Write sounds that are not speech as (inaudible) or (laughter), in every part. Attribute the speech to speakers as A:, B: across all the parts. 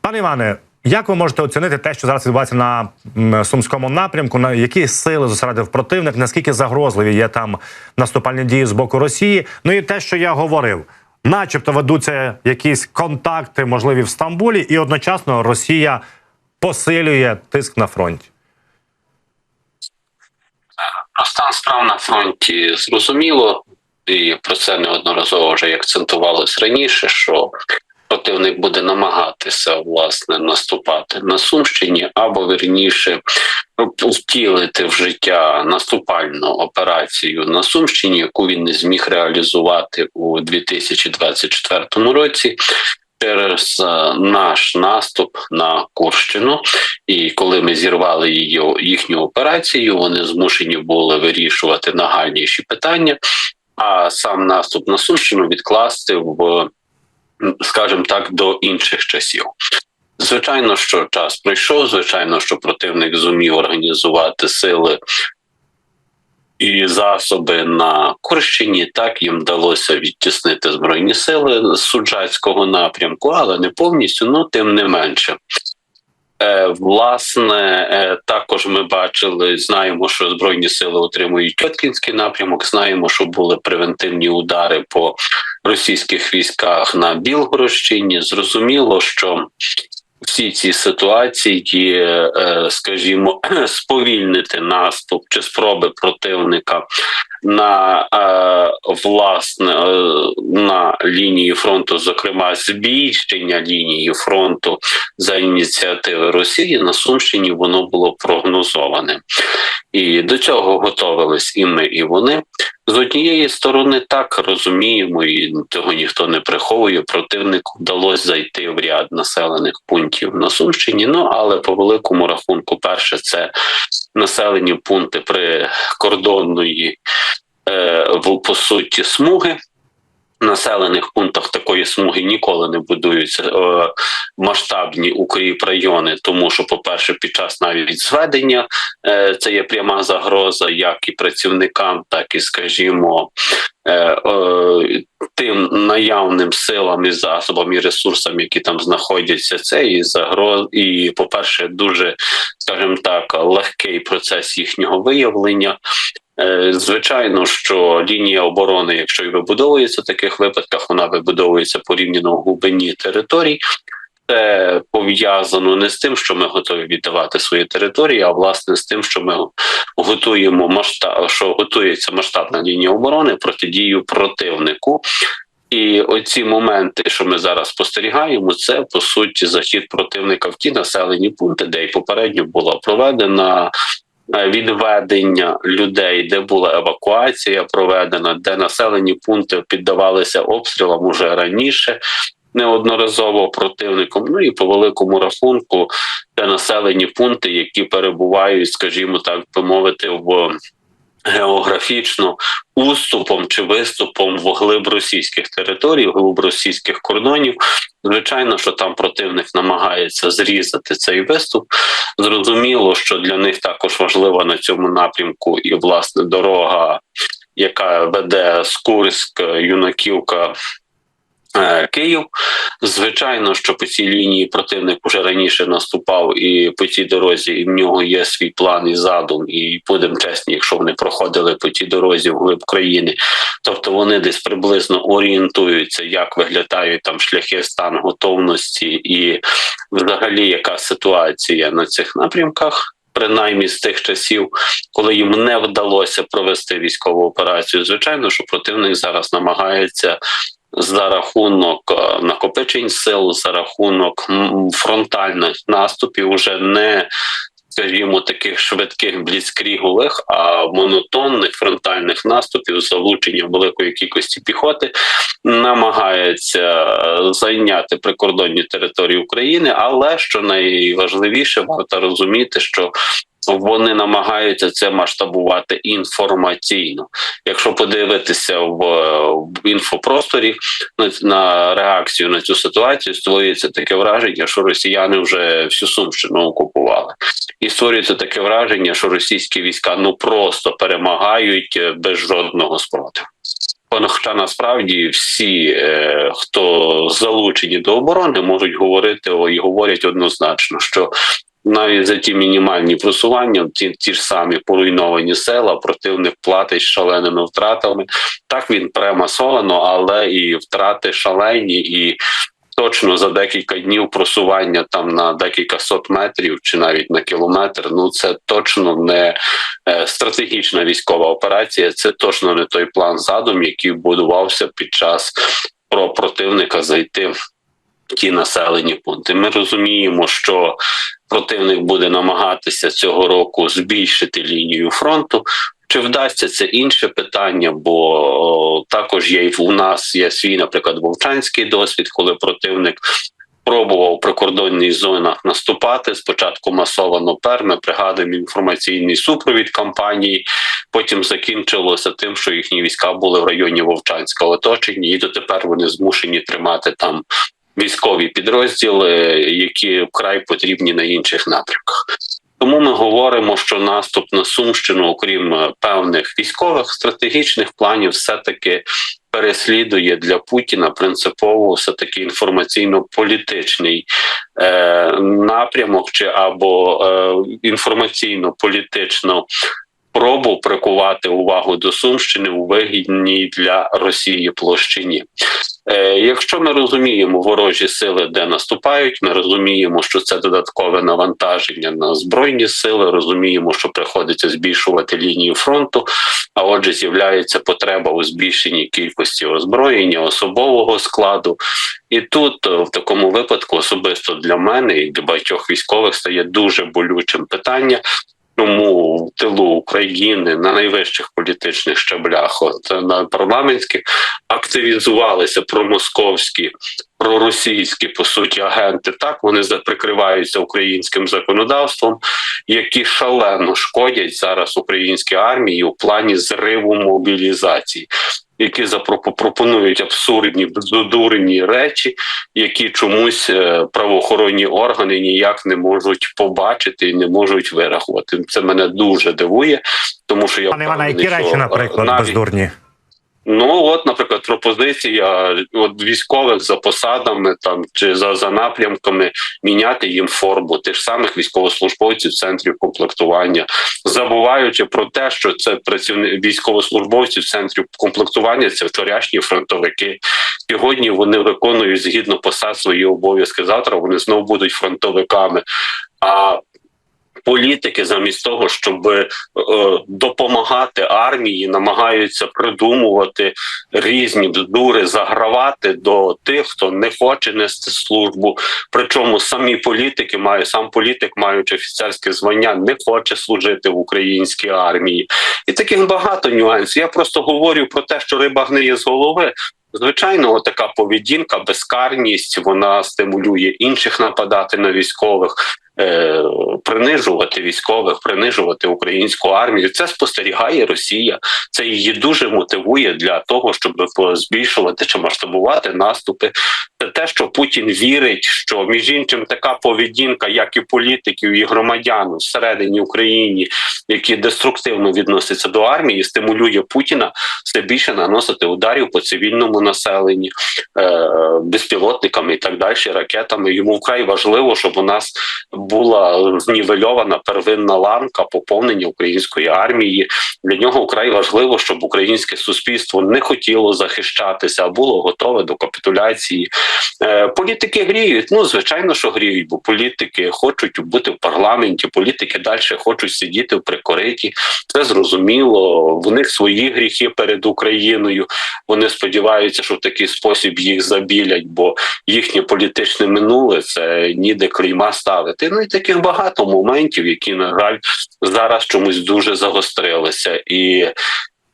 A: Пане Іване, як ви можете оцінити те, що зараз відбувається на сумському напрямку? На які сили зосередив противник? Наскільки загрозливі є там наступальні дії з боку Росії? Ну і те, що я говорив, начебто ведуться якісь контакти, можливі в Стамбулі, і одночасно Росія посилює тиск на фронті.
B: Про стан справ на фронті зрозуміло, і про це неодноразово вже акцентувалось раніше, що противник буде намагатися власне наступати на Сумщині, або вірніше втілити в життя наступальну операцію на Сумщині, яку він не зміг реалізувати у 2024 році. Через е, наш наступ на Курщину, і коли ми зірвали її їхню операцію, вони змушені були вирішувати нагальніші питання. А сам наступ на Сумщину відкласти в, скажімо так, до інших часів. Звичайно, що час пройшов. Звичайно, що противник зумів організувати сили і засоби на Курщині. Так їм вдалося відтіснити збройні сили з суджацького напрямку, але не повністю, ну тим не менше. Е, Власне, е, також ми бачили, знаємо, що збройні сили отримують Тьоткінський напрямок. Знаємо, що були превентивні удари по російських військах на Білгородщині. Зрозуміло, що всі ці ситуації, е, скажімо, (clears throat) сповільнити наступ чи спроби противника на е, власне е, на лінії фронту, зокрема збільшення лінії фронту за ініціативи Росії на Сумщині, воно було прогнозоване, і до цього готовились і ми, і вони. З однієї сторони, так розуміємо, і цього ніхто не приховує. Противнику вдалося зайти в ряд населених пунктів на Сумщині. Ну але по великому рахунку, перше, це населені пункти прикордонної е, по суті смуги. Населених пунктах такої смуги ніколи не будуються е, масштабні укріп райони, тому що, по-перше, під час навіть зведення е, це є пряма загроза, як і працівникам, так і, скажімо, е, е, тим наявним силам і засобам і ресурсам, які там знаходяться, це і загроз, і, по-перше, дуже, скажімо так, легкий процес їхнього виявлення. Е, Звичайно, що лінія оборони, якщо і вибудовується в таких випадках, вона вибудовується порівняно в глибині територій. Це пов'язано не з тим, що ми готові віддавати свої території, а власне з тим, що ми готуємо масштаб, що готується масштабна лінія оборони протидію противнику. І оці моменти, що ми зараз спостерігаємо, це по суті захід противника в ті населені пункти, де і попередньо була проведена відведення людей, де була евакуація проведена, де населені пункти піддавалися обстрілам уже раніше. Неодноразово противником, ну і по великому рахунку це населені пункти, які перебувають, скажімо так би мовити, в географічно уступом чи виступом в глиб російських територій, в глиб російських кордонів. Звичайно, що там противник намагається зрізати цей виступ. Зрозуміло, що для них також важлива на цьому напрямку і власне дорога, яка веде з Курськ, Юнаківка. Е, Київ, звичайно, що по цій лінії противник уже раніше наступав і по цій дорозі, і в нього є свій план і задум. І будемо чесні, якщо вони проходили по цій дорозі в глиб країни, тобто вони десь приблизно орієнтуються, як виглядають там шляхи стан готовності, і взагалі яка ситуація на цих напрямках. Принаймні з тих часів, коли їм не вдалося провести військову операцію, звичайно, що противник зараз намагається за рахунок е, накопичень сил, за рахунок фронтальних наступів, уже не скажімо, таких швидких бліцкрігових, а монотонних фронтальних наступів з залученням великої кількості піхоти намагається зайняти прикордонні території України. Але що найважливіше, варто розуміти, що вони намагаються це масштабувати інформаційно. Якщо подивитися в, в інфопросторі на, на реакцію на цю ситуацію, створюється таке враження, що росіяни вже всю сумщину окупували, і створюється таке враження, що російські війська ну просто перемагають без жодного спротиву. Хоча насправді всі, е, хто залучені до оборони, можуть говорити і говорять однозначно, що навіть за ті мінімальні просування, ті, ті ж самі поруйновані села, противник платить шаленими втратами. Так він премасовано, але і втрати шалені і. Точно за декілька днів просування там на декілька сот метрів чи навіть на кілометр. Ну це точно не е, стратегічна військова операція. Це точно не той план задум, який будувався під час про противника зайти в ті населені пункти. Ми розуміємо, що противник буде намагатися цього року збільшити лінію фронту. Чи вдасться це інше питання? Бо також є у нас є свій, наприклад, вовчанський досвід, коли противник пробував в прикордонних зонах наступати. Спочатку масовано пер, ми пригадуємо інформаційний супровід кампанії. Потім закінчилося тим, що їхні війська були в районі Вовчанська оточені, і дотепер вони змушені тримати там військові підрозділи, які вкрай потрібні на інших напрямках. Тому ми говоримо, що наступ на Сумщину, окрім е, певних військових стратегічних планів, все таки переслідує для Путіна принципово все таки інформаційно-політичний е, напрямок, чи або е, інформаційно-політичну пробу прикувати увагу до Сумщини у вигідній для Росії площині. Е, Якщо ми розуміємо ворожі сили, де наступають, ми розуміємо, що це додаткове навантаження на збройні сили. Розуміємо, що приходиться збільшувати лінію фронту. А отже, з'являється потреба у збільшенні кількості озброєння, особового складу. І тут е, в такому випадку, особисто для мене і для багатьох військових, стає дуже болючим питання. Чому в тилу України на найвищих політичних щаблях, от на парламентських, активізувалися промосковські, проросійські по суті агенти? Так вони прикриваються українським законодавством, які шалено шкодять зараз українській армії у плані зриву мобілізації. Які запропонують пропонують абсурдні бездурені речі, які чомусь е, правоохоронні органи ніяк не можуть побачити і не можуть вирахувати. Це мене дуже дивує, тому що я
A: Пане Івана, які речі,
B: е,
A: наприклад,
B: навіть-
A: бездурні?
B: Ну от, наприклад, пропозиція от військових за посадами там чи за, за напрямками міняти їм форму тих самих військовослужбовців центрів комплектування, забуваючи про те, що це працівники військовослужбовців центрів комплектування, це вчорашні фронтовики. Сьогодні вони виконують згідно посад свої обов'язки. Завтра вони знову будуть фронтовиками. А політики, замість того, щоб е, допомагати армії, намагаються придумувати різні дури, загравати до тих, хто не хоче нести службу. Причому самі політики мають сам політик, маючи офіцерське звання, не хоче служити в українській армії. І таких багато нюансів. Я просто говорю про те, що риба гниє з голови. Звичайно, така поведінка, безкарність, вона стимулює інших нападати на військових, принижувати військових, принижувати українську армію. Це спостерігає Росія. Це її дуже мотивує для того, щоб збільшувати чи масштабувати наступи. Це те, що Путін вірить, що між іншим така поведінка, як і політиків, і громадян всередині України, які деструктивно відносяться до армії, стимулює Путіна все більше наносити ударів по цивільному населенні, е, безпілотниками і так далі, ракетами. Йому вкрай важливо, щоб у нас була знівельована первинна ланка поповнення української армії. Для нього вкрай важливо, щоб українське суспільство не хотіло захищатися, а було готове до капітуляції. Е, політики гріють. Ну звичайно, що гріють, бо політики хочуть бути в парламенті, політики далі хочуть сидіти в прикориті. Це зрозуміло. В них свої гріхи перед Україною. Вони сподіваються, що в такий спосіб їх забілять, бо їхнє політичне минуле це ніде клейма ставити. Ну і таких багато моментів, які на жаль зараз чомусь дуже загострилися і.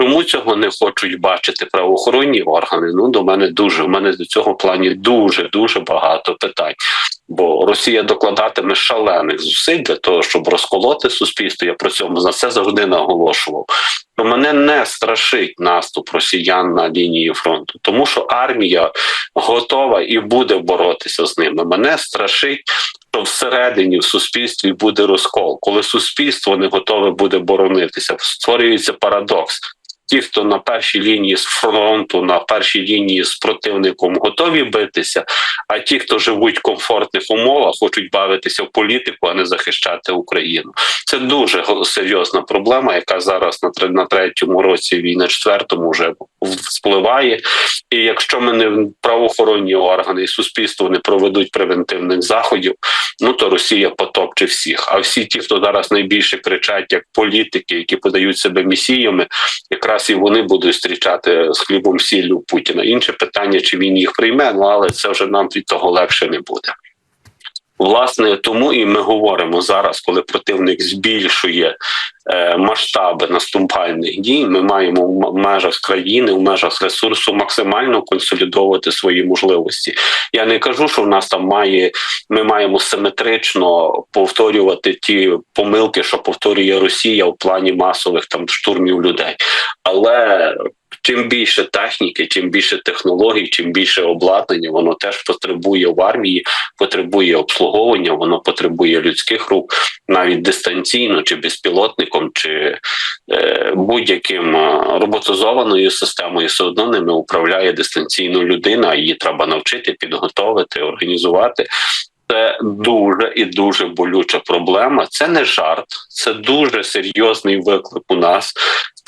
B: Чому цього не хочуть бачити правоохоронні органи? Ну до мене дуже в мене до цього плані дуже дуже багато питань. Бо Росія докладатиме шалених зусиль для того, щоб розколоти суспільство. Я про цьому за це завжди наголошував. То мене не страшить наступ росіян на лінії фронту, тому що армія готова і буде боротися з ними. Мене страшить. Що всередині в суспільстві буде розкол, коли суспільство не готове буде боронитися, створюється парадокс. Ті, хто на першій лінії з фронту, на першій лінії з противником готові битися. А ті, хто живуть в комфортних умовах, хочуть бавитися в політику, а не захищати Україну. Це дуже серйозна проблема, яка зараз на третьому році війни, четвертому вже впливає. І якщо ми не правоохоронні органи і суспільство не проведуть превентивних заходів, ну то Росія потопче всіх. А всі ті, хто зараз найбільше кричать, як політики, які подають себе місіями, якраз і вони будуть зустрічати з хлібом сіллю Путіна. Інше питання, чи він їх прийме, ну але це вже нам від того легше не буде. Власне, тому і ми говоримо зараз, коли противник збільшує е, масштаби наступальних дій, ми маємо в межах країни, в межах ресурсу максимально консолідовувати свої можливості. Я не кажу, що в нас там має ми маємо симетрично повторювати ті помилки, що повторює Росія в плані масових там штурмів людей. Але чим більше техніки, чим більше технологій, чим більше обладнання, воно теж потребує в армії, потребує обслуговування, воно потребує людських рук навіть дистанційно, чи безпілотником, чи е, будь-яким е, роботизованою системою, все одно ними управляє дистанційно людина. Її треба навчити, підготовити, організувати. Це дуже і дуже болюча проблема. Це не жарт, це дуже серйозний виклик у нас.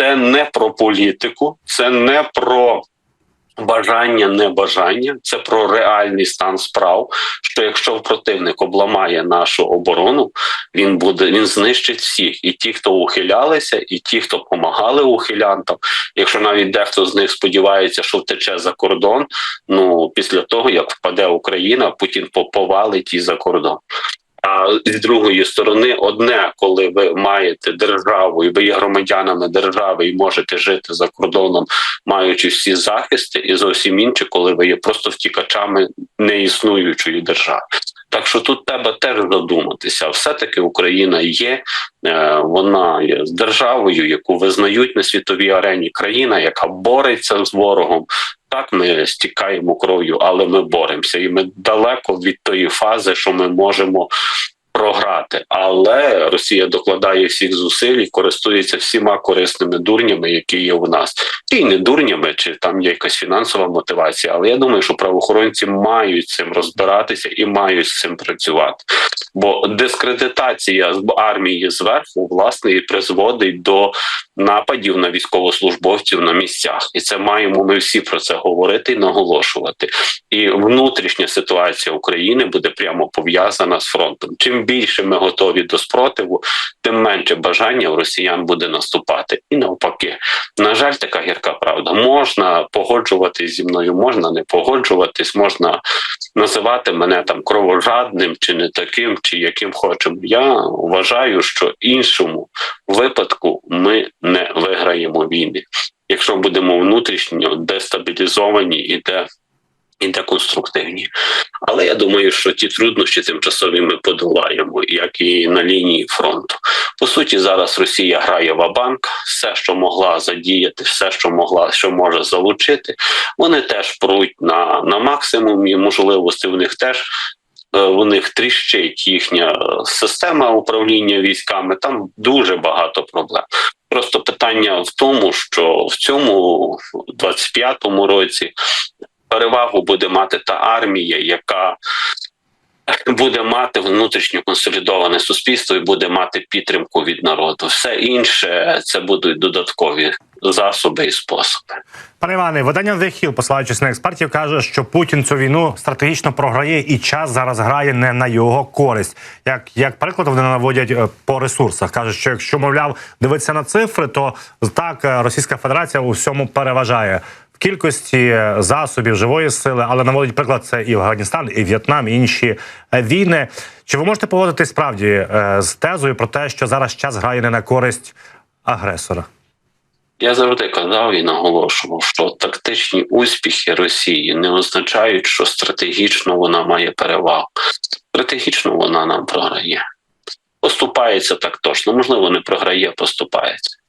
B: Це не про політику, це не про бажання, небажання, це про реальний стан справ. Що якщо противник обламає нашу оборону, він буде він знищить всіх, і ті, хто ухилялися, і ті, хто допомагали ухилянтам. Якщо навіть дехто з них сподівається, що втече за кордон. Ну після того як впаде Україна, Путін по- повалить і за кордон. А з другої сторони, одне, коли ви маєте державу, і ви є громадянами держави і можете жити за кордоном, маючи всі захисти, і зовсім інше, коли ви є просто втікачами неіснуючої держави. Так що тут треба теж задуматися. Все-таки Україна є, е, вона є державою, яку визнають на світовій арені країна, яка бореться з ворогом. Так, ми стікаємо кров'ю, але ми боремося, і ми далеко від тої фази, що ми можемо програти. Але Росія докладає всіх зусиль і користується всіма корисними дурнями, які є у нас, і не дурнями, чи там є якась фінансова мотивація. Але я думаю, що правоохоронці мають цим розбиратися і мають з цим працювати. Бо дискредитація з армії зверху власне і призводить до нападів на військовослужбовців на місцях, і це маємо ми всі про це говорити і наголошувати. І внутрішня ситуація України буде прямо пов'язана з фронтом. Чим більше ми готові до спротиву, тим менше бажання у росіян буде наступати. І навпаки, на жаль, така гірка правда. Можна погоджуватись зі мною, можна не погоджуватись, можна називати мене там кровожадним чи не таким, чи яким хочемо. Я вважаю, що іншому випадку ми не виграємо війни, якщо будемо внутрішньо дестабілізовані і де. І деконструктивні, але я думаю, що ті труднощі тимчасові ми подолаємо, як і на лінії фронту. По суті, зараз Росія грає в банк все, що могла задіяти, все, що могла, що може залучити. Вони теж пруть на, на максимумі можливості. У них теж е, у них тріщить їхня е, система управління військами. Там дуже багато проблем. Просто питання в тому, що в цьому 25-му році перевагу буде мати та армія, яка буде мати внутрішньо консолідоване суспільство і буде мати підтримку від народу. Все інше це будуть додаткові засоби і способи.
A: Пане Іване, видання The Hill, посилаючись на експертів, каже, що Путін цю війну стратегічно програє, і час зараз грає не на його користь. Як як приклад вони наводять е, по ресурсах, кажуть, що якщо мовляв дивитися на цифри, то так е, Російська Федерація у всьому переважає кількості засобів живої сили, але наводить приклад це і Афганістан, і В'єтнам, і інші е, війни. Чи ви можете погодитись справді е, з тезою про те, що зараз час грає не на користь агресора?
B: Я завжди казав і наголошував, що тактичні успіхи Росії не означають, що стратегічно вона має перевагу. Стратегічно вона нам програє. Поступається так точно, можливо, не програє, поступається.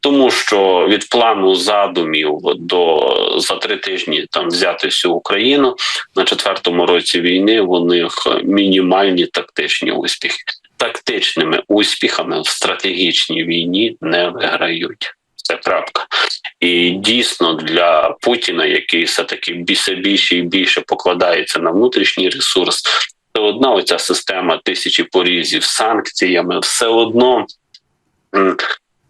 B: Тому що від плану задумів до за три тижні там взяти всю Україну на четвертому році війни у них мінімальні тактичні успіхи. Тактичними успіхами в стратегічній війні не виграють. Це крапка. І дійсно для Путіна, який все таки все більше і більше покладається на внутрішній ресурс, все одно оця система тисячі порізів санкціями, все одно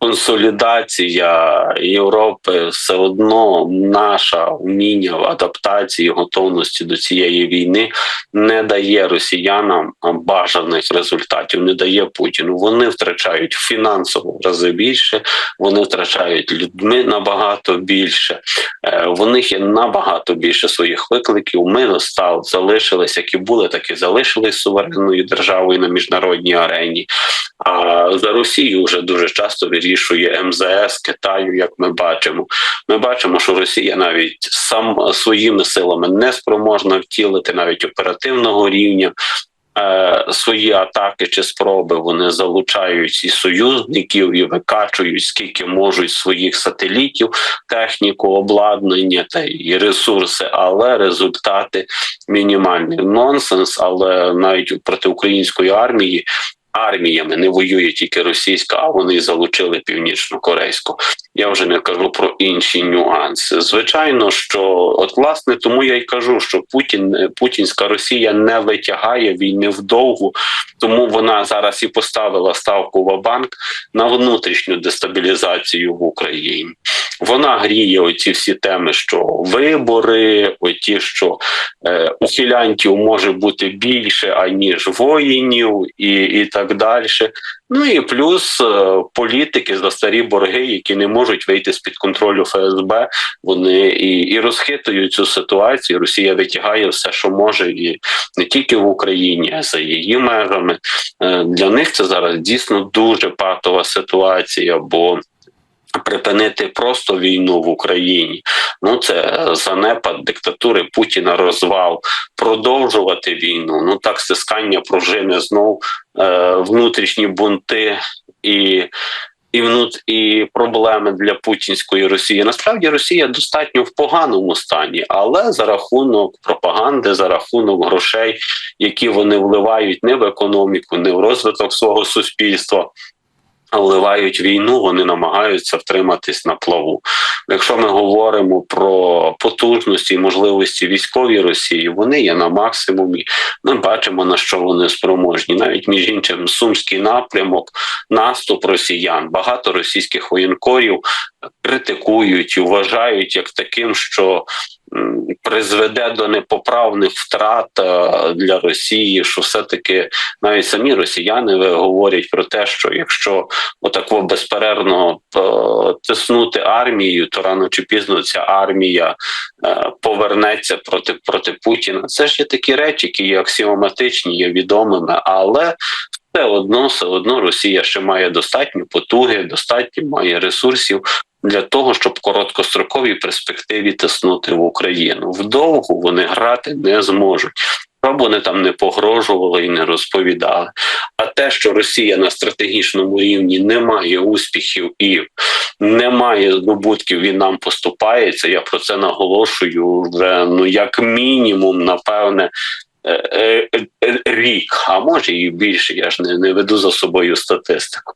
B: консолідація Європи, все одно наша вміння в адаптації, готовності до цієї війни не дає росіянам бажаних результатів, не дає Путіну. Вони втрачають фінансово в рази більше, вони втрачають людьми набагато більше. Е, В них є набагато більше своїх викликів. Ми став залишились, які були, так і залишились суверенною державою на міжнародній арені. А за Росію вже дуже часто вирішує МЗС Китаю, як ми бачимо. Ми бачимо, що Росія навіть сам своїми силами не спроможна втілити навіть оперативного рівня. е, Свої атаки чи спроби вони залучають і союзників, і викачують скільки можуть своїх сателітів, техніку, обладнання та і ресурси, але результати мінімальні. Нонсенс, але навіть проти української армії арміями не воює тільки російська, а вони залучили північно-корейську. Я вже не кажу про інші нюанси. Звичайно, що от власне тому я й кажу, що Путін е, путінська Росія не витягає війни вдовгу, тому вона зараз і поставила ставку в банк на внутрішню дестабілізацію в Україні. Вона гріє оці всі теми, що вибори, оті, що е, ухилянтів може бути більше аніж воїнів, і, і так далі. Ну і плюс е, політики за старі борги, які не можуть вийти з під контролю ФСБ. Вони і, і розхитують цю ситуацію. Росія витягає все, що може, і не тільки в Україні, а за її межами. Е, Для них це зараз дійсно дуже патова ситуація, бо припинити просто війну в Україні. Ну це занепад диктатури Путіна, розвал, продовжувати війну. Ну так стискання пружини знов е, внутрішні бунти і. І внут і проблеми для путінської Росії. Насправді Росія достатньо в поганому стані, але за рахунок пропаганди, за рахунок грошей, які вони вливають не в економіку, не в розвиток свого суспільства, а вливають війну, вони намагаються втриматись на плаву. Якщо ми говоримо про потужності і можливості військової Росії, вони є на максимумі. Ми бачимо на що вони спроможні. Навіть між іншим, сумський напрямок, наступ росіян, багато російських воєнкорів критикують і вважають як таким, що призведе до непоправних втрат е, для Росії, що все-таки навіть самі росіяни говорять про те, що якщо отако безперервно е, тиснути армією, то рано чи пізно ця армія е, повернеться проти проти Путіна. Це ж є такі речі, які є аксіоматичні, є відомими, але все одно, все одно Росія ще має достатньо потуги, достатньо має ресурсів. Для того щоб в короткостроковій перспективі тиснути в Україну вдовгу вони грати не зможуть. Щоб вони там не погрожували і не розповідали. А те, що Росія на стратегічному рівні не має успіхів і не має здобутків, він нам поступається. Я про це наголошую вже ну як мінімум, напевне. е, е, е, Рік, а може і більше. Я ж не, не веду за собою статистику.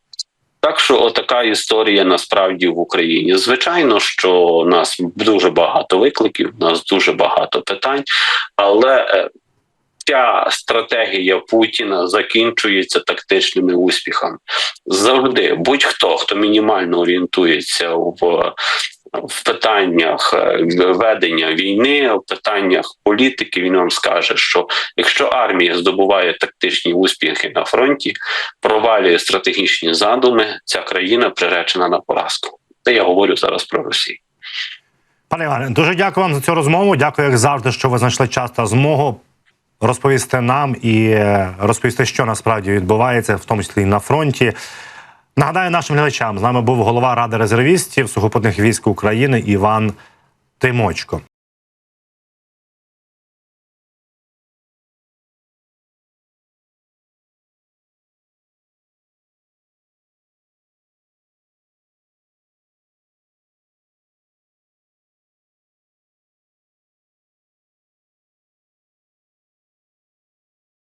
B: Так що отака історія насправді в Україні. Звичайно, що у нас дуже багато викликів, у нас дуже багато питань, але е, ця стратегія Путіна закінчується тактичними успіхами. Завжди будь-хто, хто мінімально орієнтується в. В питаннях е, ведення війни, в питаннях політики, він вам скаже, що якщо армія здобуває тактичні успіхи на фронті, провалює стратегічні задуми, ця країна приречена на поразку. Це я говорю зараз про Росію.
A: Пане Іване, дуже дякую вам за цю розмову. Дякую, як завжди, що ви знайшли час та змогу розповісти нам і е, розповісти, що насправді відбувається, в тому числі і на фронті. Нагадаю нашим глядачам, з нами був голова ради резервістів сухопутних військ України Іван Тимочко.